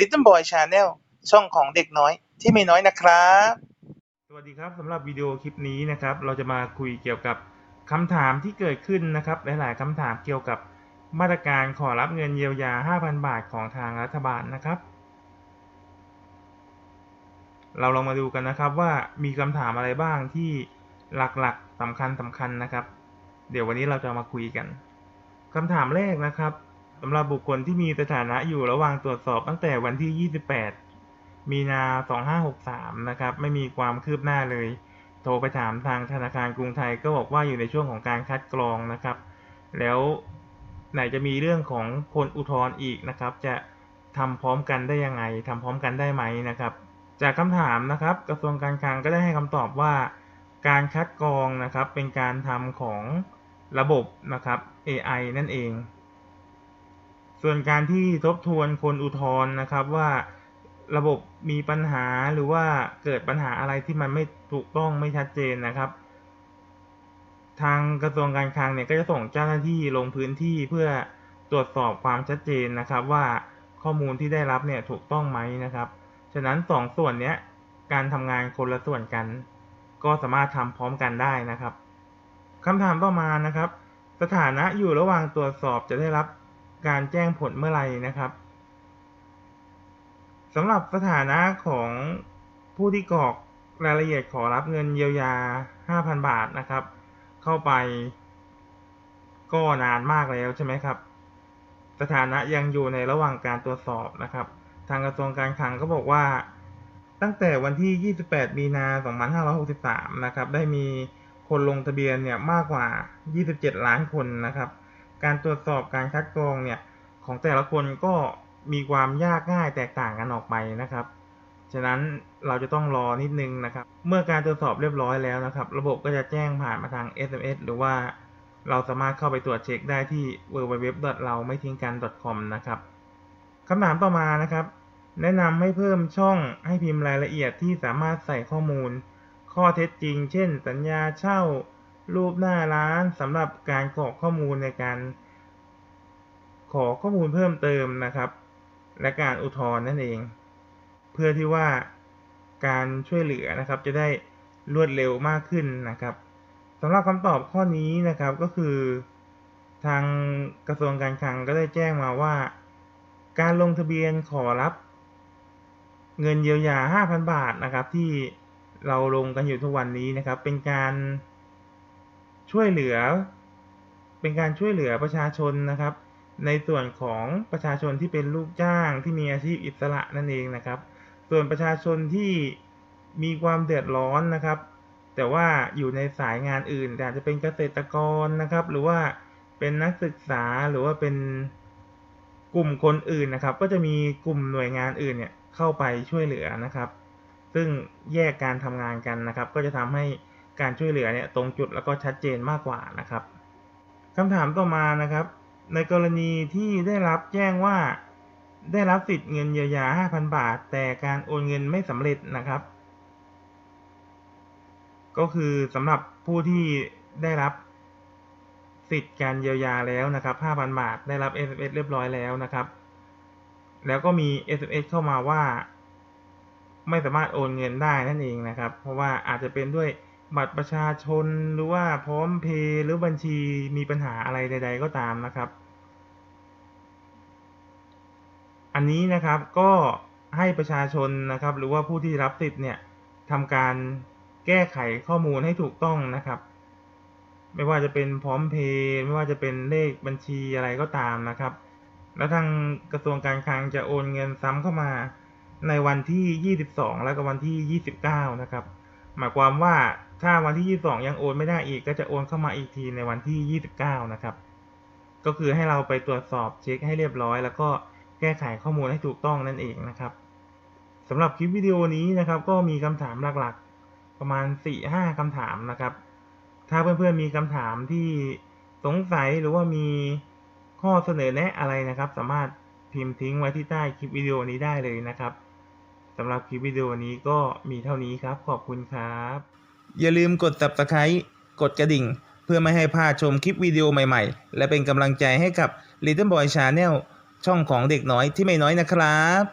Little Boy Channel ช่องของเด็กน้อยที่ไม่น้อยนะครับ สวัสดีครับสำหรับวิดีโอคลิปนี้นะครับ เราจะมาคุยเกี่ยวกับคำถามที่เกิดขึ้นนะครับ หลาย ๆคำถามเกี่ยวกับมาตรการขอรับเงินเยียวยา 5,000 บาทของทางรัฐบาลนะครับ เราลองมาดูกันนะครับว่ามีคำถามอะไรบ้างที่หลักๆสำคัญสำคัญนะครับ เดี๋ยววันนี้เราจะมาคุยกันคำถามแรกนะครับ สำหรับบุคคลที่มีสถานะอยู่ระหว่างตรวจสอบตั้งแต่วันที่ 28 มีนา 2563 นะครับ ไม่มีความคืบหน้าเลย โทรไปถามทางธนาคารกรุงไทยก็บอกว่าอยู่ในช่วงของการคัดกรองนะครับ แล้วไหนจะมีเรื่องของคนอุทธรณ์อีกนะครับ จะทำพร้อมกันได้ยังไงทำพร้อมกันได้ไหมนะครับ จากคำถามนะครับ กระทรวงการคลังก็ได้ให้คำตอบว่า การคัดกรองนะครับเป็นการทำของระบบนะครับ AI นั่นเอง ส่วนการที่ทบทวนคนอุทธรณ์นะครับว่าระบบมีปัญหาหรือว่าเกิดปัญหาอะไรที่มันไม่ถูกต้องไม่ชัดเจนนะครับ ทางกระทรวงการคลังเนี่ยก็จะส่งเจ้าหน้าที่ลงพื้นที่เพื่อตรวจสอบความชัดเจนนะครับว่าข้อมูลที่ได้รับเนี่ยถูกต้องไหมนะครับ ฉะนั้นสองส่วนเนี้ยการทำงานคนละส่วนกัน ก็สามารถทำพร้อมกันได้นะครับคำถามต่อมานะครับ สถานะอยู่ระหว่างตรวจสอบจะได้รับ การแจ้งผลเมื่อไหร่นะครับสำหรับสถานะของผู้ที่กรอกรายละเอียดขอรับเงินเยียวยา 5,000 บาทนะครับ เข้าไปก็นานมากแล้วใช่ไหมครับ สถานะยังอยู่ในระหว่างการตรวจสอบนะครับ ทางกระทรวงการคลังก็บอกว่า ตั้งแต่วันที่ 28 มีนา 2563 นะครับ ได้มีคนลงทะเบียนเนี่ยมากกว่า 27 ล้านคนนะครับ การตรวจสอบการคัดกรองเนี่ยของแต่ละคนก็มีความยากง่ายแตกต่างกันออกไปนะครับ ฉะนั้นเราจะต้องรอนิดนึงนะครับ เมื่อการตรวจสอบเรียบร้อยแล้วนะครับ ระบบก็จะแจ้งผ่านมาทาง SMS หรือว่าเราสามารถเข้าไปตรวจเช็คได้ที่ www. เราไม่ทิ้งกัน .com นะครับคำถามต่อมานะครับ แนะนำให้เพิ่มช่องให้พิมพ์รายละเอียดที่สามารถใส่ข้อมูล ข้อเท็จจริง เช่น สัญญาเช่า รูปหน้าร้านสำหรับการกรอกข้อมูลในการ ขอข้อมูลเพิ่มเติมนะครับ และการอุทธรณ์นั่นเอง เพื่อที่ว่าการช่วยเหลือนะครับ จะได้รวดเร็วมากขึ้นนะครับสำหรับคำตอบข้อนี้นะครับก็คือ ทางกระทรวงการคลังก็ได้แจ้งมาว่า การลงทะเบียนขอรับ เงินเยียวยา 5,000 บาทนะครับ ที่เราลงกันอยู่ทุกวันนี้นะครับ เป็นการ ช่วยเหลือ เป็นการช่วยเหลือประชาชนนะครับ ในส่วนของประชาชนที่เป็นลูกจ้างที่มีอาชีพอิสระนั่นเองนะครับ ส่วนประชาชนที่มีความเดือดร้อนนะครับ แต่ว่าอยู่ในสายงานอื่นอาจจะเป็นเกษตรกรนะครับ หรือว่าเป็นนักศึกษาหรือว่าเป็นกลุ่มคนอื่นนะครับ ก็จะมีกลุ่มหน่วยงานอื่นเนี่ยเข้าไปช่วยเหลือนะครับ ซึ่งแยกการทำงานกันนะครับ ก็จะทำให้ การช่วยเหลือเนี่ยตรงจุดแล้วก็ชัดเจนมากกว่านะครับคำถามต่อมานะครับ ในกรณีที่ได้รับแจ้งว่า ได้รับสิทธิ์เงินเยียวยา 5,000 บาท แต่การโอนเงินไม่สำเร็จนะครับ ก็คือสำหรับผู้ที่ได้รับสิทธิ์การเยียวยาแล้วนะครับ 5,000 บาท ได้รับ SMS เรียบร้อยแล้วนะครับ แล้วก็มี SMS เข้ามาว่า ไม่สามารถโอนเงินได้นั่นเองนะครับ เพราะว่าอาจจะเป็นด้วย บัตรประชาชนหรือว่าพร้อมเพย์หรือบัญชีมีปัญหาอะไรใด ๆ ก็ตามนะครับ อันนี้นะครับก็ให้ประชาชนนะครับ หรือว่าผู้ที่รับสิทธิ์เนี่ยทำการแก้ไขข้อมูลให้ถูกต้องนะครับ ไม่ว่าจะเป็นพร้อมเพย์ไม่ว่าจะเป็นเลขบัญชีอะไรก็ตามนะครับ แล้วทางกระทรวงการคลังจะโอนเงินซ้ำเข้ามาในวันที่ 22 แล้วก็วันที่ 29 นะครับ หมายความว่า ถ้าวันที่ 22 ยังโอนไม่ได้อีก ก็จะโอนเข้ามาอีกทีในวันที่ 29 นะครับ ก็คือให้เราไปตรวจสอบเช็คให้เรียบร้อย แล้วก็แก้ไขข้อมูลให้ถูกต้องนั่นเองนะครับสำหรับคลิปวิดีโอนี้นะครับ ก็มีคำถามหลักๆ ประมาณ 4-5คำถามนะครับ ถ้าเพื่อนๆมีคำถามที่สงสัยหรือว่ามีข้อเสนอแนะอะไรนะครับ สามารถพิมพ์ทิ้งไว้ที่ใต้คลิปวิดีโอนี้ได้เลยนะครับสำหรับคลิปวิดีโอนี้ก็มีเท่านี้ครับ ขอบคุณครับ อย่าลืมกด subscribe กดกระดิ่ง เพื่อไม่ให้พลาดชมคลิปวิดีโอใหม่ๆ และเป็นกำลังใจให้กับ Little Boy Channel ช่องของเด็กน้อยที่ไม่น้อยนะครับ